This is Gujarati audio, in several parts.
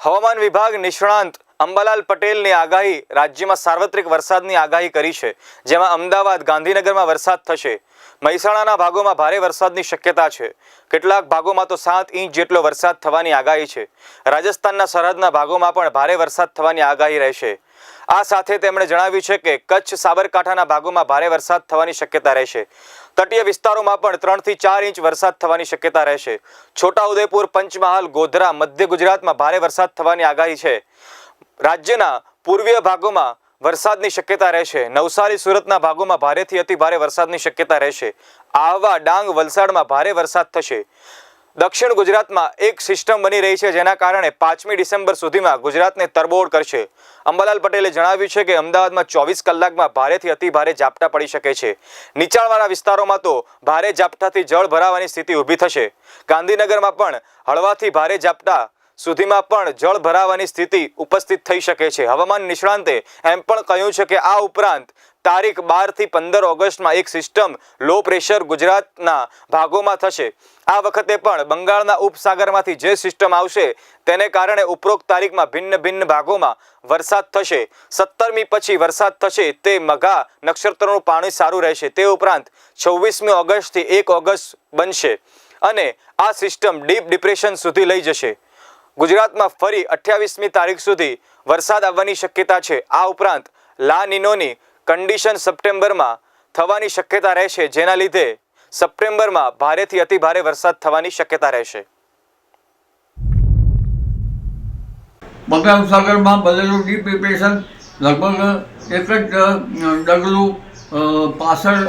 હવામાન વિભાગ નિષ્ણાંત અંબાલાલ પટેલની આગાહી રાજ્યમાં સાર્વત્રિક વરસાદની આગાહી કરી છે, જેમાં અમદાવાદ, ગાંધીનગરમાં વરસાદ થશે. મહેસાણાના ભાગોમાં ભારે વરસાદની શક્યતા છે. કેટલાક ભાગોમાં તો સાત ઇંચ જેટલો વરસાદ થવાની આગાહી છે. રાજસ્થાનના સરહદના ભાગોમાં પણ ભારે વરસાદ થવાની આગાહી રહેશે. આ સાથે તેમણે જણાવ્યું છે કે કચ્છ સાબરકાંઠાના ભાગોમાં ભારે વરસાદ થવાની શક્યતા રહેશે. તટીય વિસ્તારોમાં પણ ત્રણથી ચાર ઇંચ વરસાદ થવાની શક્યતા રહેશે. છોટાઉદેપુર, પંચમહાલ, ગોધરા, મધ્ય ગુજરાતમાં ભારે વરસાદ થવાની આગાહી છે. રાજ્યના પૂર્વીય ભાગોમાં વરસાદની શક્યતા રહેશે. નવસારી, સુરતના ભાગોમાં ભારેથી અતિ ભારે વરસાદની શક્યતા રહેશે. આહવા, ડાંગ, વલસાડમાં ભારે વરસાદ થશે. દક્ષિણ ગુજરાતમાં એક સિસ્ટમ બની રહી છે જેના કારણે પાંચમી ડિસેમ્બર સુધીમાં ગુજરાતને તરબોળ કરશે. અંબાલાલ પટેલે જણાવ્યું છે કે અમદાવાદમાં ચોવીસ કલાકમાં ભારેથી અતિ ભારે ઝાપટા પડી શકે છે. નીચાણવાળા વિસ્તારોમાં તો ભારે ઝાપટાથી જળ ભરાવાની સ્થિતિ ઊભી થશે. ગાંધીનગરમાં પણ હળવાથી ભારે ઝાપટા સુધીમાં પણ જળ ભરાવાની સ્થિતિ ઉપસ્થિત થઈ શકે છે. હવામાન નિષ્ણાંતે એમ પણ કહ્યું છે કે આ ઉપરાંત તારીખ બારથી પંદર ઓગસ્ટમાં એક સિસ્ટમ લો પ્રેશર ગુજરાતના ભાગોમાં થશે. આ વખતે પણ બંગાળના ઉપસાગરમાંથી જે સિસ્ટમ આવશે તેને કારણે ઉપરોક્ત તારીખમાં ભિન્ન ભિન્ન ભાગોમાં વરસાદ થશે. સત્તરમી પછી વરસાદ થશે તે મઘા નક્ષત્રનું પાણી સારું રહેશે. તે ઉપરાંત છવ્વીસમી ઓગસ્ટથી એક ઓગસ્ટ બનશે અને આ સિસ્ટમ ડીપ ડિપ્રેશન સુધી લઈ જશે. ગુજરાતમાં ફરી અઠ્યાવીસમી તારીખ સુધી વરસાદ આવવાની શક્યતા છે. આ ઉપરાંત લા નિનોની કન્ડિશન સપ્ટેમ્બરમાં થવાની શક્યતા રહેશે, જેના લીધે સપ્ટેમ્બરમાં ભારેથી અતિ ભારે વરસાદ થવાની શક્યતા રહેશે. બંગાળ સાગરમાં બનેલું ડીપ ડિપ્રેશન લગભગ એક જ ડગલું પાછળ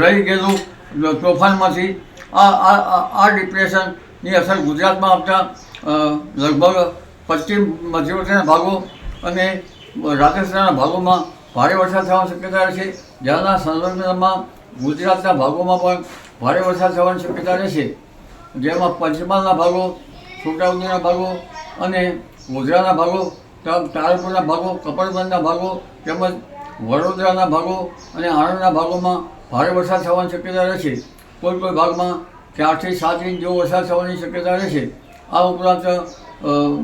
રહી ગયેલું તોફાનમાંથી. આ આ ડિપ્રેશનની અસર ગુજરાતમાં આવતા લગભગ પશ્ચિમ, મધ્યવર્તીના ભાગો અને રાજસ્થાનના ભાગોમાં ભારે વરસાદ થવાની શક્યતા રહેશે જ્યાંના સંરક્ષણમાં ગુજરાતના ભાગોમાં પણ ભારે વરસાદ થવાની શક્યતા રહેશે. જેમાં પંચમહાલના ભાગો, છોટાઉદેપુરના ભાગો અને ગોધરાના ભાગો તારપુરના ભાગો, કપડબંધના ભાગો તેમજ વડોદરાના ભાગો અને આણંદના ભાગોમાં ભારે વરસાદ થવાની શક્યતા રહેશે. કોઈ કોઈ ભાગમાં ચારથી સાત ઇંચ જેવો વરસાદ થવાની શક્યતા રહેશે. આ ઉપરાંત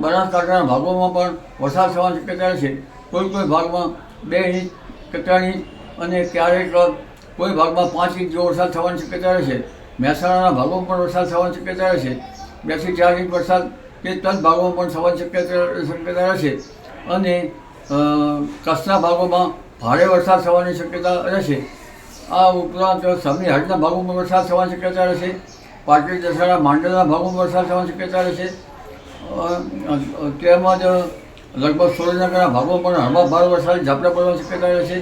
બનાસકાંઠાના ભાગોમાં પણ વરસાદ થવાની શક્યતા રહેશે. કોઈ કોઈ ભાગમાં બે ઇંચ કેટલા ઇંચ અને ક્યારેક કોઈ ભાગમાં પાંચ ઇંચ જેવો વરસાદ થવાની શક્યતા રહેશે, મહેસાણાના ભાગોમાં પણ વરસાદ થવાની શક્યતા રહેશે, બેથી ચાર ઇંચ વરસાદ કે ત્રણ ભાગોમાં પણ થવાની શક્યતા શક્યતા રહેશે અને કચ્છના ભાગોમાં ભારે વરસાદ થવાની શક્યતા રહેશે. આ ઉપરાંત સમી હાટના ભાગોમાં વરસાદ થવાની શક્યતા રહેશે, પાટણ દસાડા માંડલના ભાગોમાં વરસાદ થવાની શક્યતા રહેશે. તેમજ લગભગ સૌરાષ્ટ્રના ઘણા ભાગો પણ હળવા ભાર વરસાદ ઝાપટા પડવાની શક્યતા રહેશે